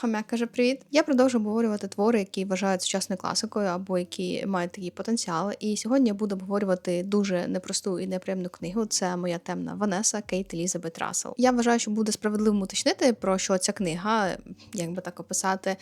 Хомяк каже привіт. Я продовжу обговорювати твори, які вважають сучасною класикою або які мають такий потенціал. І сьогодні я буду обговорювати дуже непросту і неприємну книгу. Це моя темна Ванеса Кейт Елізабет Рассел. Я вважаю, що буде справедливо уточнити про що ця книга, як би так описати.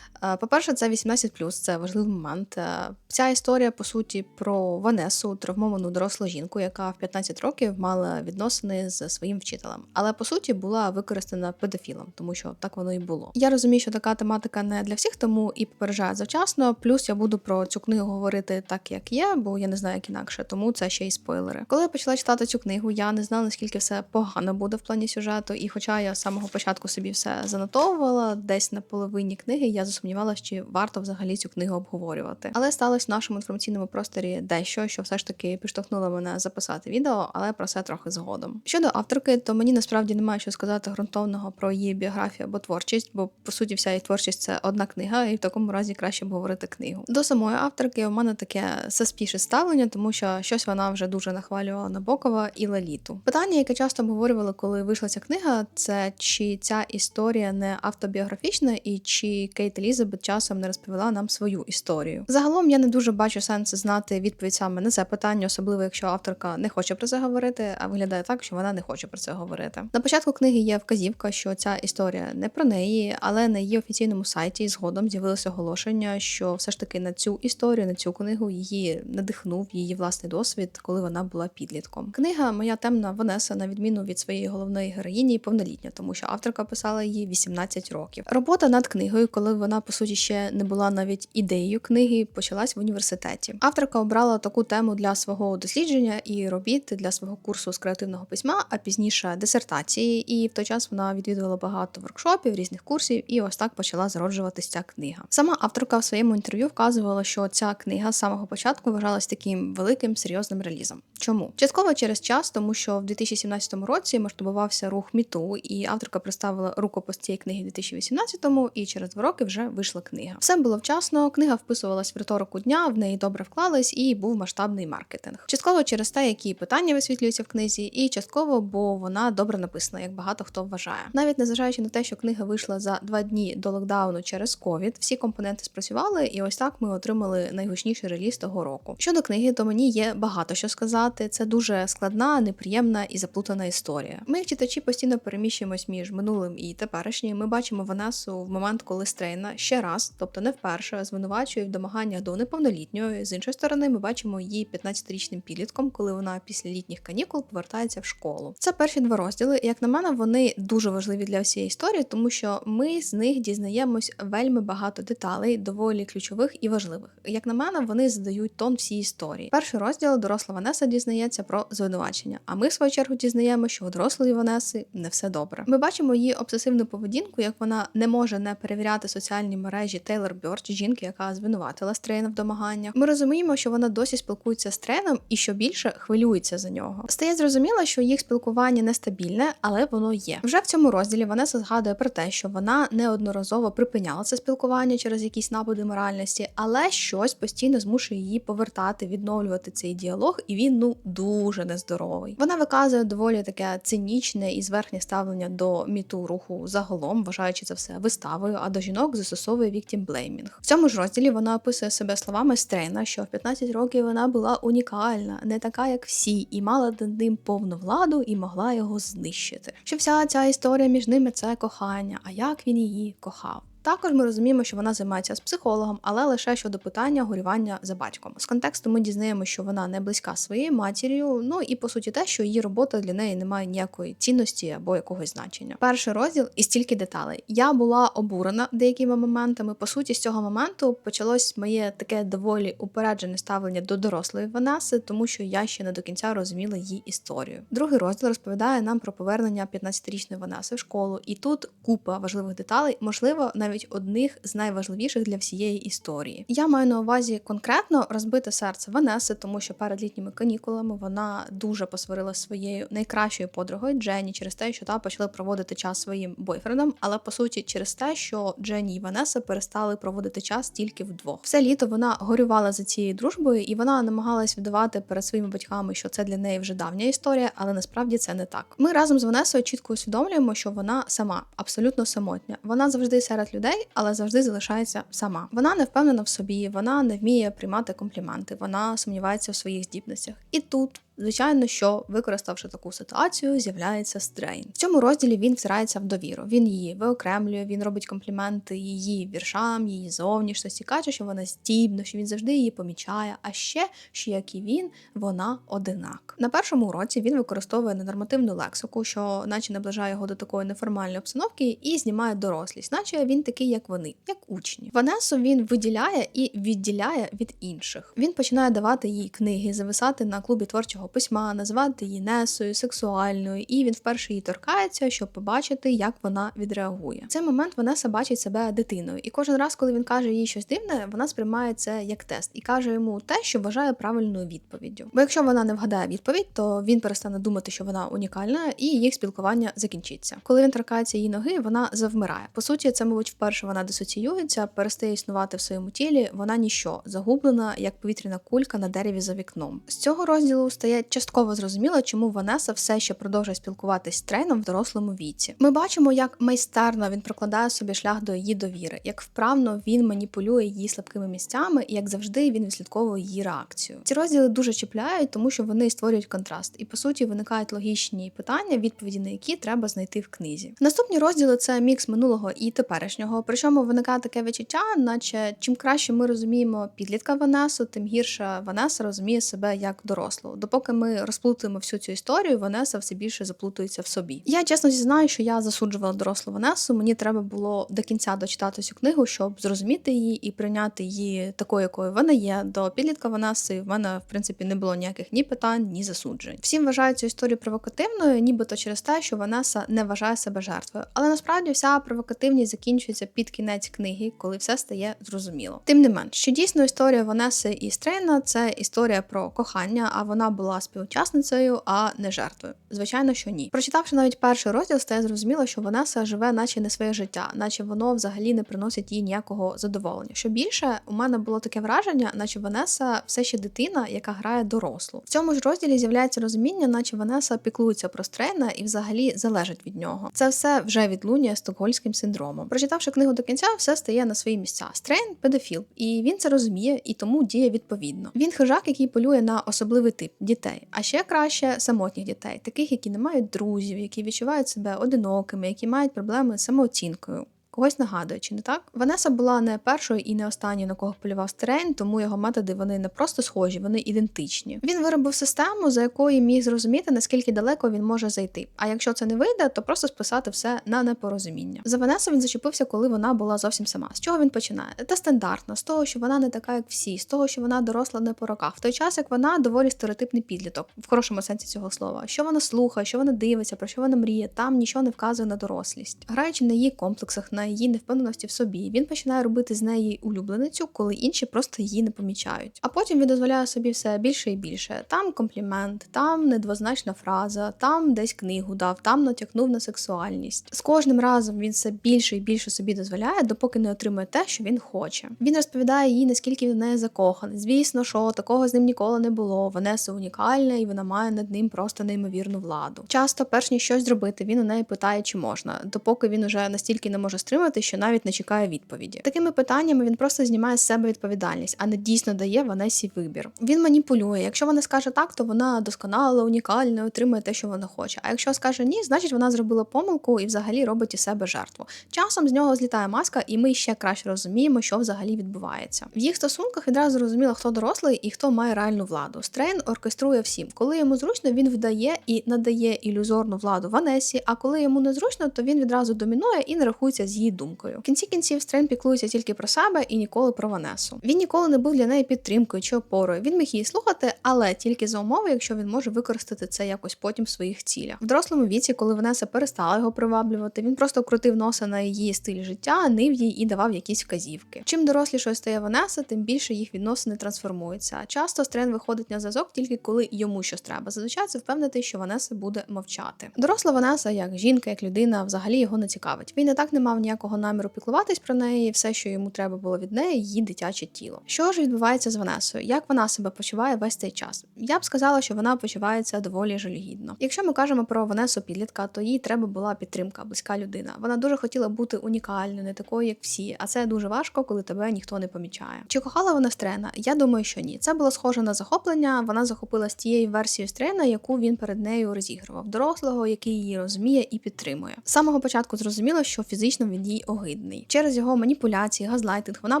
Е, По-перше, це 18+, це важливий момент. Е, Ця історія, по суті, про Ванесу, травмовану дорослу жінку, яка в 15 років мала відносини з своїм вчителем, але по суті була використана педофілом, тому що так воно і було. Я розумію, що така тематика не для всіх, тому і попереджаю завчасно. Плюс я буду про цю книгу говорити так, як є, бо я не знаю, як інакше, тому це ще й спойлери. Коли я почала читати цю книгу, я не знала наскільки все погано буде в плані сюжету, і хоча я з самого початку собі все занотовувала, десь на половині книги я засумнівалася, чи варто взагалі цю книгу обговорювати. Але сталося в нашому інформаційному просторі дещо, що все ж таки підштовхнуло мене записати відео, але про це трохи згодом. Щодо авторки, то мені насправді немає що сказати ґрунтовного про її біографію або творчість, бо по суті вся її творчість це одна книга, і в такому разі краще обговорити книгу. До самої авторки у мене таке суспіше ставлення, тому що щось вона вже дуже нахвалювала Набокова і Леліту. Питання, яке часто обговорювали, коли вийшла ця книга, це чи ця історія не автобіографічна, і чи Кейт Елізабет часом не розповіла нам свою історію. Загалом я не дуже бачу сенсу знати відповідь саме на це питання, особливо якщо авторка не хоче про це говорити, а виглядає так, що вона не хоче про це говорити. На початку книги є вказівка, що ця історія не про неї, але на її офіційному сайті згодом з'явилося оголошення, що все ж таки на цю історію, на цю книгу її надихнув її власний досвід, коли вона була підлітком. Книга Моя темна Ванеса, на відміну від своєї головної героїні, повнолітня, тому що авторка писала її 18 років. Робота над книгою, коли вона по суті ще не була навіть ідеєю книги, почалась в університеті. Авторка обрала таку тему для свого дослідження і робіт для свого курсу з креативного письма, а пізніше дисертації. І в той час вона відвідувала багато воркшопів, різних курсів, і ось так почала зароджуватись ця книга. Сама авторка в своєму інтерв'ю вказувала, що ця книга з самого початку вважалась таким великим серйозним релізом. Чому? Частково через час, тому що в 2017 році масштабувався рух Міту, і авторка представила рукопис цієї книги в 2018-му, і через два роки вже вийшла книга. Все було вчасно, книга вписувалась в риторику дня, в неї добре вклались і був масштабний маркетинг. Частково через те, які питання висвітлюються в книзі, і частково, бо вона добре написана, як багато хто вважає. Навіть незважаючи на те, що книга вийшла за два дні до локдауну через ковід, всі компоненти спрацювали, і ось так ми отримали найгучніший реліз того року. Щодо книги, то мені є багато що сказати. Це дуже складна, неприємна і заплутана історія. Ми, як читачі, постійно переміщуємось між минулим і теперішнім. Ми бачимо Ванесу в момент, коли Стрейна ще раз, тобто не вперше, звинувачує в домаганнях до неповнолітньої. З іншої сторони, ми бачимо її 15-річним підлітком, коли вона після літніх канікул повертається в школу. Це перші два розділи. Як на мене, вони дуже важливі для всієї історії, тому що ми з них дізнаємось вельми багато деталей, доволі ключових і важливих. Як на мене, вони задають тон всій історії. Перший розділ доросла Ванеса дізнається про звинувачення. А ми, в свою чергу, дізнаємо, що у дорослої Ванеси не все добре. Ми бачимо її обсесивну поведінку, як вона не може не перевіряти соціальні мережі Тейлор Бьорч, жінки, яка звинуватила Стрейна в домаганнях. Ми розуміємо, що вона досі спілкується з Треном і що більше хвилюється за нього. Стає зрозуміло, що їх спілкування нестабільне, але воно є. Вже в цьому розділі Ванеса згадує про те, що вона неодноразово припиняла це спілкування через якісь напади моральності, але щось постійно змушує її повертати, відновлювати цей діалог, і він ну дуже нездоровий. Вона виказує доволі таке цинічне і зверхнє ставлення до міту руху загалом, вважаючи це все виставою, а до жінок застосовує віктімблеймінг. В цьому ж розділі вона описує себе словами Стрейна, що в 15 років вона була унікальна, не така, як всі, і мала над ним повну владу і могла його знищити. Що вся ця історія між ними це кохання, а як він її 不好。Також ми розуміємо, що вона займається з психологом, але лише щодо питання горювання за батьком. З контексту ми дізнаємося, що вона не близька своєю матір'ю. Ну і по суті, те, що її робота для неї не має ніякої цінності або якогось значення. Перший розділ і стільки деталей. Я була обурена деякими моментами. По суті, з цього моменту почалось моє таке доволі упереджене ставлення до дорослої Ванеси, тому що я ще не до кінця розуміла її історію. Другий розділ розповідає нам про повернення 15-річної Ванеси в школу, і тут купа важливих деталей, можливо, навіть одних з найважливіших для всієї історії. Я маю на увазі конкретно розбите серце Ванеси, тому що перед літніми канікулами вона дуже посварила своєю найкращою подругою Дженні через те, що та почали проводити час своїм бойфрендом, але по суті через те, що Дженні і Ванеса перестали проводити час тільки вдвох. Все літо вона горювала за цією дружбою, і вона намагалась видавати перед своїми батьками, що це для неї вже давня історія, але насправді це не так. Ми разом з Ванесою чітко усвідомлюємо, що вона сама абсолютно самотня. Вона завжди серед людей людей, але завжди залишається сама. Вона не впевнена в собі, вона не вміє приймати компліменти, вона сумнівається в своїх здібностях. І тут Звичайно, що використавши таку ситуацію, з'являється Стрейн. В цьому розділі він втирається в довіру. Він її виокремлює, він робить компліменти її віршам, її зовнішності, каже, що вона здібна, що він завжди її помічає. А ще що як і він, вона одинак. На першому уроці він використовує ненормативну лексику, що наче наближає його до такої неформальної обстановки, і знімає дорослість, наче він такий, як вони, як учні. Ванесу він виділяє і відділяє від інших. Він починає давати їй книги, зависати на клубі творчого свого письма, називати її несою, сексуальною, і він вперше її торкається, щоб побачити, як вона відреагує. В цей момент Ванеса бачить себе дитиною, і кожен раз, коли він каже їй щось дивне, вона сприймає це як тест і каже йому те, що вважає правильною відповіддю. Бо якщо вона не вгадає відповідь, то він перестане думати, що вона унікальна, і їх спілкування закінчиться. Коли він торкається її ноги, вона завмирає. По суті, це, мабуть, вперше вона дисоціюється, перестає існувати в своєму тілі. Вона ніщо загублена, як повітряна кулька на дереві за вікном. З цього розділу стає частково зрозуміло, чому Ванеса все ще продовжує спілкуватись з Трейном в дорослому віці. Ми бачимо, як майстерно він прокладає собі шлях до її довіри, як вправно він маніпулює її слабкими місцями, і як завжди він відслідковує її реакцію. Ці розділи дуже чіпляють, тому що вони створюють контраст, і по суті виникають логічні питання, відповіді на які треба знайти в книзі. Наступні розділи це мікс минулого і теперішнього. Причому виникає таке відчуття, наче чим краще ми розуміємо підлітка Ванесу, тим гірше Ванеса розуміє себе як дорослу. Допоки поки ми розплутуємо всю цю історію, Ванеса все більше заплутується в собі. Я чесно зізнаю, що я засуджувала дорослу Ванесу. Мені треба було до кінця дочитати цю книгу, щоб зрозуміти її і прийняти її такою, якою вона є. До підлітка Ванеси в мене в принципі не було ніяких ні питань, ні засуджень. Всім вважають цю історію провокативною, нібито через те, що Ванеса не вважає себе жертвою. Але насправді вся провокативність закінчується під кінець книги, коли все стає зрозуміло. Тим не менш, що дійсно історія Ванеси і Стрейна це історія про кохання, а вона була була співучасницею, а не жертвою. Звичайно, що ні. Прочитавши навіть перший розділ, стає зрозуміло, що Ванеса живе, наче не своє життя, наче воно взагалі не приносить їй ніякого задоволення. Що більше у мене було таке враження, наче Ванеса все ще дитина, яка грає дорослу. В цьому ж розділі з'являється розуміння, наче Ванеса піклується про Стрейна і взагалі залежить від нього. Це все вже відлунює стокгольським синдромом. Прочитавши книгу до кінця, все стає на свої місця. Стрейн педофіл, і він це розуміє і тому діє відповідно. Він хижак, який полює на особливий тип дітей, а ще краще самотніх дітей, таких, які не мають друзів, які відчувають себе одинокими, які мають проблеми з самооцінкою когось нагадує, чи не так? Ванеса була не першою і не останньою, на кого полював Стерейн, тому його методи вони не просто схожі, вони ідентичні. Він виробив систему, за якою міг зрозуміти, наскільки далеко він може зайти. А якщо це не вийде, то просто списати все на непорозуміння. За Ванесу він зачепився, коли вона була зовсім сама. З чого він починає? Це стандартно, з того, що вона не така, як всі, з того, що вона доросла не по роках. В той час як вона доволі стереотипний підліток, в хорошому сенсі цього слова. Що вона слухає, що вона дивиться, про що вона мріє, там нічого не вказує на дорослість, граючи на її комплексах, на її невпевненості в собі. Він починає робити з неї улюбленицю, коли інші просто її не помічають. А потім він дозволяє собі все більше і більше. Там комплімент, там недвозначна фраза, там десь книгу дав, там натякнув на сексуальність. З кожним разом він все більше і більше собі дозволяє, допоки не отримує те, що він хоче. Він розповідає їй, наскільки він в неї закоханий. Звісно, що такого з ним ніколи не було. Ванеса унікальна, і вона має над ним просто неймовірну владу. Часто, перш ніж щось зробити, він у неї питає, чи можна, допоки він уже настільки не може стримати, що навіть не чекає відповіді. Такими питаннями він просто знімає з себе відповідальність, а не дійсно дає Ванесі вибір. Він маніпулює. Якщо вона скаже так, то вона досконала, унікальна, отримує те, що вона хоче. А якщо скаже ні, значить вона зробила помилку і взагалі робить із себе жертву. Часом з нього злітає маска, і ми ще краще розуміємо, що взагалі відбувається. В їх стосунках відразу зрозуміло, хто дорослий і хто має реальну владу. Стрейн оркеструє всім. Коли йому зручно, він вдає і надає ілюзорну владу Ванесі. А коли йому незручно, то він відразу домінує і не рахується з її думкою думкою. В кінці кінців Стрен піклується тільки про себе і ніколи про Ванесу. Він ніколи не був для неї підтримкою чи опорою. Він міг її слухати, але тільки за умови, якщо він може використати це якось потім в своїх цілях. В дорослому віці, коли Ванеса перестала його приваблювати, він просто крутив носа на її стиль життя, нив їй і давав якісь вказівки. Чим дорослішою стає Ванеса, тим більше їх відносини трансформуються. Часто Стрен виходить на зв'язок тільки коли йому щось треба. Зазвичай це впевнити, що Ванеса буде мовчати. Доросла Ванеса, як жінка, як людина, взагалі його не цікавить. Він і так не мав ніякого ніякого наміру піклуватись про неї. Все, що йому треба було від неї, її дитяче тіло. Що ж відбувається з Ванесою? Як вона себе почуває весь цей час? Я б сказала, що вона почувається доволі жалюгідно. Якщо ми кажемо про Ванесу підлітка, то їй треба була підтримка, близька людина. Вона дуже хотіла бути унікальною, не такою, як всі. А це дуже важко, коли тебе ніхто не помічає. Чи кохала вона Стрена? Я думаю, що ні. Це було схоже на захоплення. Вона захопилась тією версією Стрена, яку він перед нею розігрував, дорослого, який її розуміє і підтримує. З самого початку зрозуміло, що фізично він їй огидний. Через його маніпуляції, газлайтинг, вона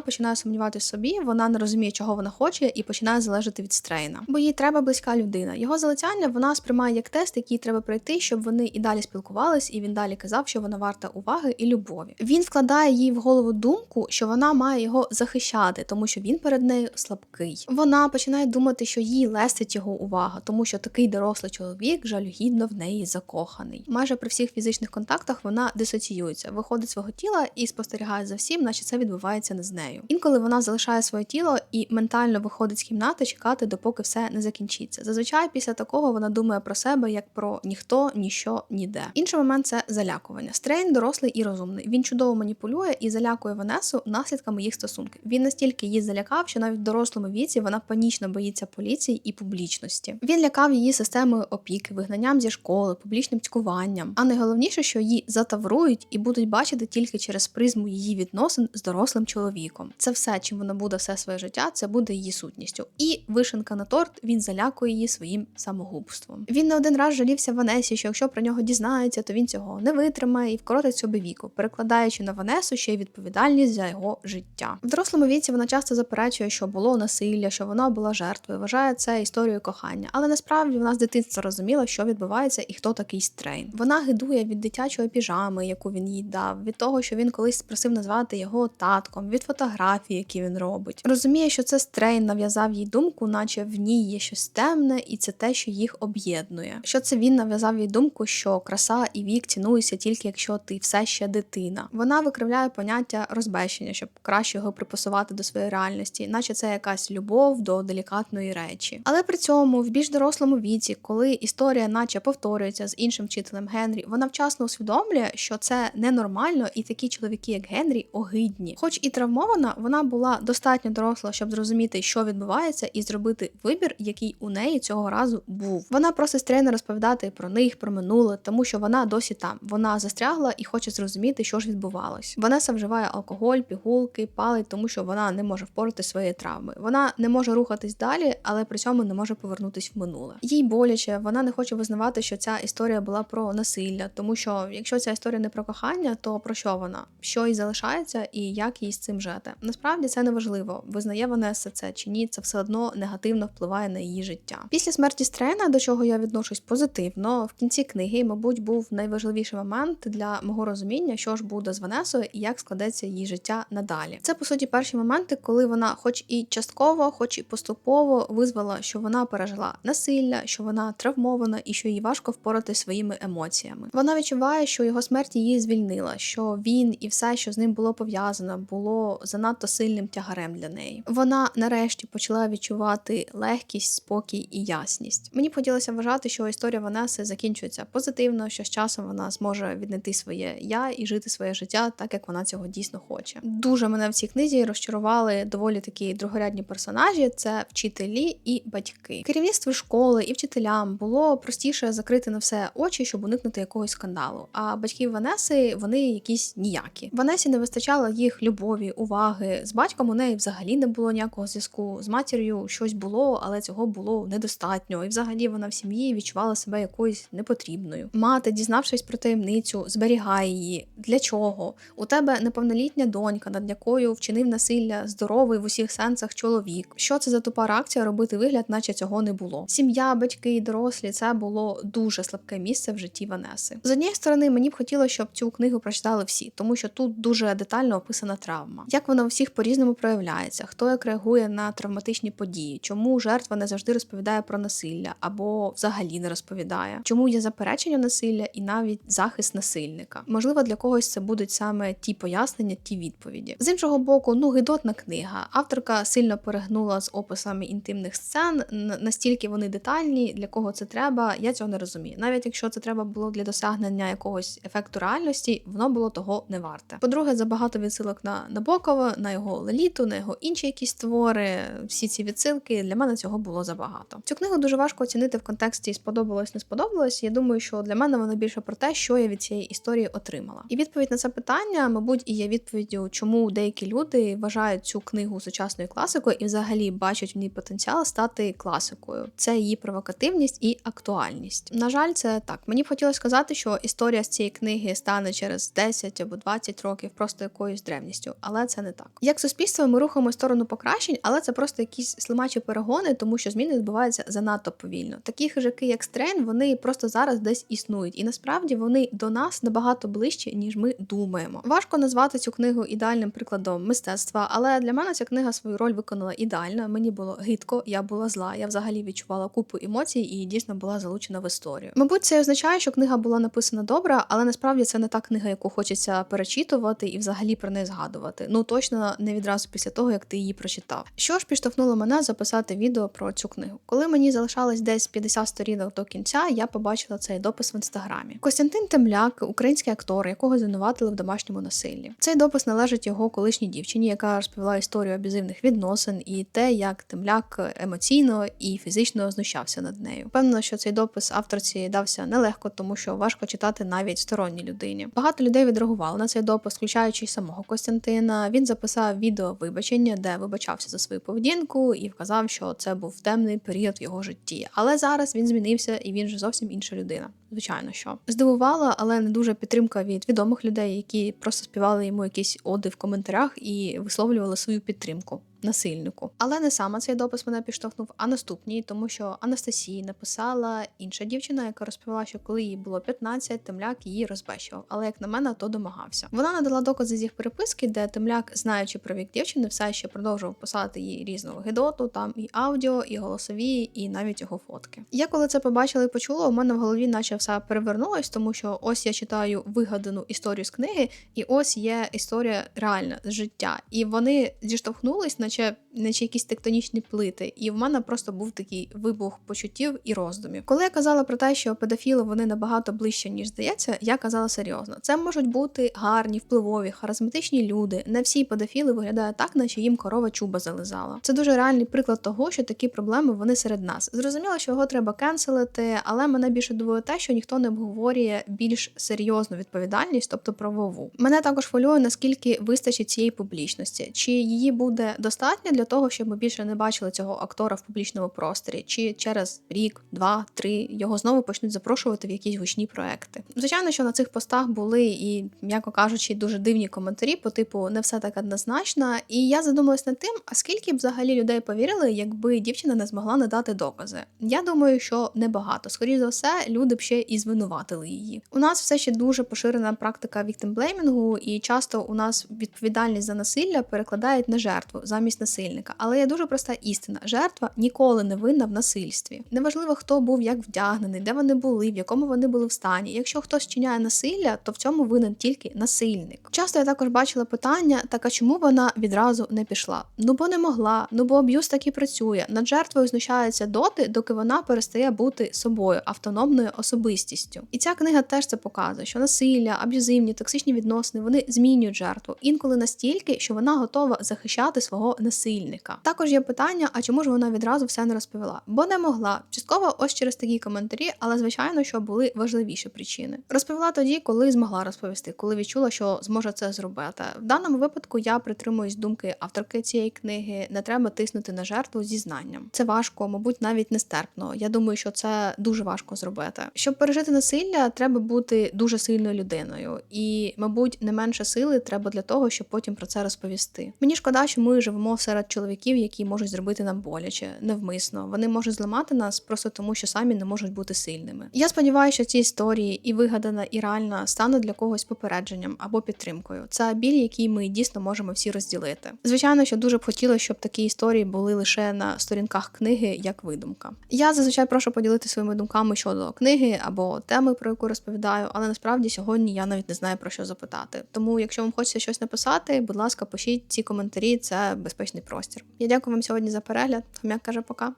починає сумніватися собі, вона не розуміє, чого вона хоче, і починає залежати від Стрейна. Бо їй треба близька людина. Його залицяння вона сприймає як тест, який треба пройти, щоб вони і далі спілкувались, і він далі казав, що вона варта уваги і любові. Він вкладає їй в голову думку, що вона має його захищати, тому що він перед нею слабкий. Вона починає думати, що їй лестить його увага, тому що такий дорослий чоловік жалюгідно в неї закоханий. Майже при всіх фізичних контактах вона дисоціюється, виходить з свого тіла і спостерігає за всім, наче це відбувається не з нею. Інколи вона залишає своє тіло і ментально виходить з кімнати чекати, допоки все не закінчиться. Зазвичай після такого вона думає про себе як про ніхто, ніщо, ніде. Інший момент це залякування. Стрейн дорослий і розумний. Він чудово маніпулює і залякує Ванесу наслідками їх стосунків. Він настільки її залякав, що навіть в дорослому віці вона панічно боїться поліції і публічності. Він лякав її системою опіки, вигнанням зі школи, публічним цькуванням. А найголовніше, що її затаврують і будуть бачити тільки через призму її відносин з дорослим чоловіком. Це все, чим вона буде все своє життя, це буде її сутністю. І вишенка на торт він залякує її своїм самогубством. Він не один раз жалівся Ванесі, що якщо про нього дізнається, то він цього не витримає і вкоротить собі віку, перекладаючи на Ванесу ще й відповідальність за його життя. В дорослому віці вона часто заперечує, що було насилля, що вона була жертвою, вважає це історією кохання. Але насправді вона з дитинства розуміла, що відбувається і хто такий стрейн. Вона гидує від дитячої піжами, яку він їй дав, від того, що він колись просив назвати його татком, від фотографій, які він робить. Розуміє, що це стрейн нав'язав їй думку, наче в ній є щось темне, і це те, що їх об'єднує. Що це він нав'язав їй думку, що краса і вік цінуються тільки якщо ти все ще дитина. Вона викривляє поняття розбещення, щоб краще його припасувати до своєї реальності, наче це якась любов до делікатної речі. Але при цьому в більш дорослому віці, коли історія, наче повторюється з іншим вчителем Генрі, вона вчасно усвідомлює, що це ненормально, і такі чоловіки, як Генрі, огидні. Хоч і травмована, вона була достатньо доросла, щоб зрозуміти, що відбувається, і зробити вибір, який у неї цього разу був. Вона просить тренера розповідати про них, про минуле, тому що вона досі там. Вона застрягла і хоче зрозуміти, що ж відбувалось. Ванеса вживає алкоголь, пігулки, палить, тому що вона не може впорати своєї травми. Вона не може рухатись далі, але при цьому не може повернутись в минуле. Їй боляче, вона не хоче визнавати, що ця історія була про насилля, тому що якщо ця історія не про кохання, то про що вона? Що їй залишається і як їй з цим жити? Насправді це не важливо, визнає Ванеса це чи ні, це все одно негативно впливає на її життя. Після смерті Стрена, до чого я відношусь позитивно, в кінці книги, мабуть, був найважливіший момент для мого розуміння, що ж буде з Ванесою і як складеться її життя надалі. Це по суті перші моменти, коли вона, хоч і частково, хоч і поступово, визвала, що вона пережила насилля, що вона травмована і що їй важко впорати своїми емоціями. Вона відчуває, що його смерть її звільнила, що він і все, що з ним було пов'язано, було занадто сильним тягарем для неї. Вона нарешті почала відчувати легкість, спокій і ясність. Мені хотілося вважати, що історія Ванеси закінчується позитивно, що з часом вона зможе віднайти своє я і жити своє життя так, як вона цього дійсно хоче. Дуже мене в цій книзі розчарували доволі такі другорядні персонажі: це вчителі і батьки. Керівництво школи і вчителям було простіше закрити на все очі, щоб уникнути якогось скандалу. А батьків Ванеси вони якісь ніякі. Ванесі не вистачало їх любові, уваги. З батьком у неї взагалі не було ніякого зв'язку. З матір'ю щось було, але цього було недостатньо. І взагалі вона в сім'ї відчувала себе якоюсь непотрібною. Мати, дізнавшись про таємницю, зберігає її. Для чого? У тебе неповнолітня донька, над якою вчинив насилля здоровий в усіх сенсах чоловік. Що це за тупа реакція робити вигляд, наче цього не було? Сім'я, батьки і дорослі це було дуже слабке місце в житті Ванеси. З однієї сторони, мені б хотілося, щоб цю книгу прочитали всі, тому що тут дуже детально описана травма. Як вона у всіх по-різному проявляється, хто як реагує на травматичні події, чому жертва не завжди розповідає про насилля або взагалі не розповідає, чому є заперечення насилля і навіть захист насильника. Можливо, для когось це будуть саме ті пояснення, ті відповіді. З іншого боку, ну гидотна книга. Авторка сильно перегнула з описами інтимних сцен, настільки вони детальні, для кого це треба, я цього не розумію. Навіть якщо це треба було для досягнення якогось ефекту реальності, воно було того не варте. По-друге, забагато відсилок на Набокова, на його Леліту, на його інші якісь твори. Всі ці відсилки для мене цього було забагато. Цю книгу дуже важко оцінити в контексті сподобалось, не сподобалось. Я думаю, що для мене вона більше про те, що я від цієї історії отримала. І відповідь на це питання, мабуть, і є відповіддю, чому деякі люди вважають цю книгу сучасною класикою і взагалі бачать в ній потенціал стати класикою. Це її провокативність і актуальність. На жаль, це так. Мені б хотілося сказати, що історія з цієї книги стане через 10 або 20 років просто якоюсь древністю, але це не так. Як суспільство, ми рухаємо сторону покращень, але це просто якісь слимачі перегони, тому що зміни відбуваються занадто повільно. Такі хижаки, як Стрейн, вони просто зараз десь існують, і насправді вони до нас набагато ближче, ніж ми думаємо. Важко назвати цю книгу ідеальним прикладом мистецтва, але для мене ця книга свою роль виконала ідеально. Мені було гидко, я була зла. Я взагалі відчувала купу емоцій і дійсно була залучена в історію. Мабуть, це означає, що книга була написана добре, але насправді це не та книга, яку хочеться перечитувати і взагалі про неї згадувати. Ну точно не відразу після того, як ти її прочитав. Що ж підштовхнуло мене записати відео про цю книгу? Коли мені залишалось десь 50 сторінок до кінця, я побачила цей допис в інстаграмі. Костянтин Темляк, український актор, якого звинуватили в домашньому насиллі. Цей допис належить його колишній дівчині, яка розповіла історію аб'юзивних відносин і те, як Темляк емоційно і фізично знущався над нею. Певно, що цей допис авторці дався нелегко, тому що важко читати навіть сторонній людині. Багато людей відреагували на цей допис, включаючи й самого Костянтина. Він записав відео вибачення, де вибачався за свою поведінку і вказав, що це був темний період в його житті. Але зараз він змінився і він вже зовсім інша людина. Звичайно, що здивувала, але не дуже підтримка від відомих людей, які просто співали йому якісь оди в коментарях і висловлювали свою підтримку насильнику. Але не саме цей допис мене підштовхнув, а наступній, тому що Анастасії написала інша дівчина, яка розповіла, що коли їй було 15, темляк її розбещував. Але як на мене, то домагався. Вона надала докази з їх переписки, де темляк, знаючи про вік дівчини, все ще продовжував писати їй різного гидоту, там і аудіо, і голосові, і навіть його фотки. Я коли це побачила і почула, у мене в голові наче все перевернулось, тому що ось я читаю вигадану історію з книги, і ось є історія реальна з життя. І вони зіштовхнулись, наче наче якісь тектонічні плити. І в мене просто був такий вибух почуттів і роздумів. Коли я казала про те, що педофіли вони набагато ближче, ніж здається, я казала серйозно. Це можуть бути гарні, впливові, харизматичні люди. Не всі педофіли виглядають так, наче їм корова чуба зализала. Це дуже реальний приклад того, що такі проблеми вони серед нас. Зрозуміло, що його треба кенселити, але мене більше дивує те, що ніхто не обговорює більш серйозну відповідальність, тобто правову. Мене також хвилює, наскільки вистачить цієї публічності, чи її буде достатньо для того, щоб ми більше не бачили цього актора в публічному просторі, чи через рік, два, три його знову почнуть запрошувати в якісь гучні проекти. Звичайно, що на цих постах були і, м'яко кажучи, дуже дивні коментарі, по типу не все так однозначно. І я задумалась над тим, а скільки б взагалі людей повірили, якби дівчина не змогла надати докази. Я думаю, що небагато. Скоріше за все, люди б ще і звинуватили її. У нас все ще дуже поширена практика віктимблеймінгу, і часто у нас відповідальність за насилля перекладають на жертву замість насильника. Але є дуже проста істина: жертва ніколи не винна в насильстві. Неважливо, хто був як вдягнений, де вони були, в якому вони були в стані. Якщо хтось чиняє насилля, то в цьому винен тільки насильник. Часто я також бачила питання: так а чому вона відразу не пішла? Ну бо не могла, ну бо аб'юз так і працює. Над жертвою знущаються доти, доки вона перестає бути собою, автономною особистістю. І ця книга теж це показує, що насилля, аб'юзивні, токсичні відносини вони змінюють жертву інколи настільки, що вона готова захищати свого насильника. Також є питання: а чому ж вона відразу все не розповіла? Бо не могла. Частково ось через такі коментарі, але звичайно, що були важливіші причини. Розповіла тоді, коли змогла розповісти, коли відчула, що зможе це зробити. В даному випадку я притримуюсь думки авторки цієї книги. Не треба тиснути на жертву зі знанням. Це важко, мабуть, навіть нестерпно. Я думаю, що це дуже важко зробити. Щоб пережити насилля, треба бути дуже сильною людиною, і, мабуть, не менше сили треба для того, щоб потім про це розповісти. Мені шкода, що ми живемо серед чоловіків, які можуть зробити нам боляче, невмисно. Вони можуть зламати нас просто тому, що самі не можуть бути сильними. Я сподіваюся, що ці історії і вигадана, і реальна стануть для когось попередженням або підтримкою. Це біль, який ми дійсно можемо всі розділити. Звичайно, що дуже б хотілося, щоб такі історії були лише на сторінках книги як видумка. Я зазвичай прошу поділитися своїми думками щодо книги або теми, про яку розповідаю, але насправді сьогодні я навіть не знаю про що запитати. Тому, якщо вам хочеться щось написати, будь ласка, пишіть ці коментарі, це безпечний простір. Я дякую вам сьогодні за перегляд. Хом'як каже, пока.